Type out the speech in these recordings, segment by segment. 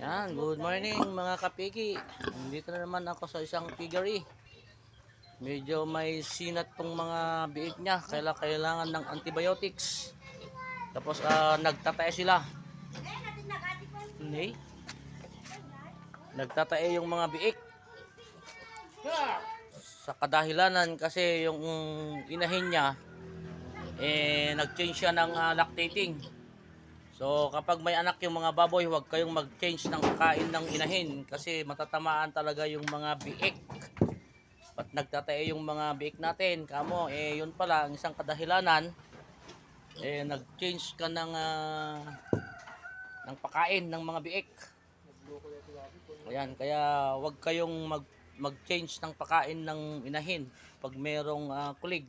Yan, good morning mga kapiki. Nandito na naman ako sa isang piggery. Medyo may sinat tong mga biik niya. Kaya kailangan ng antibiotics. Tapos ah, nagtatae sila. Hindi. Nagtatae yung mga biik. Sa kadahilanan kasi yung inahin niya eh nag-change siya ng ah, lactating. So kapag may anak yung mga baboy, huwag kayong mag-change ng kain ng inahin kasi matatamaan talaga yung mga biik. At nagtatae yung mga biik natin. Kamo, eh yun pala, ang isang kadahilanan, eh nag-change ka ng, ah, ng pakain ng mga biik. Ayan, kaya huwag kayong mag mag-change ng pakain ng inahin pag merong ah, kulig.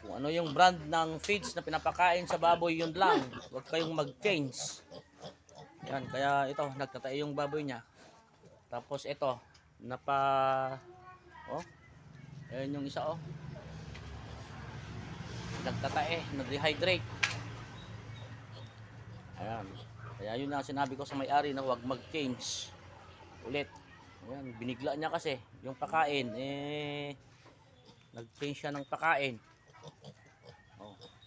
Kung ano yung brand ng feeds na pinapakain sa baboy, yun lang. Huwag kayong mag-change. Yan, kaya ito, nagtatae yung baboy niya. Tapos ito, napa... Oh, ayan yung isa oh. Nagtatae, nag-rehydrate. Ayan. Kaya yun ang sinabi ko sa may-ari na huwag mag-change. Ulit. Ayan, binigla niya kasi yung pakain. Eh, nag-change siya ng pakain. Oh. Ayan.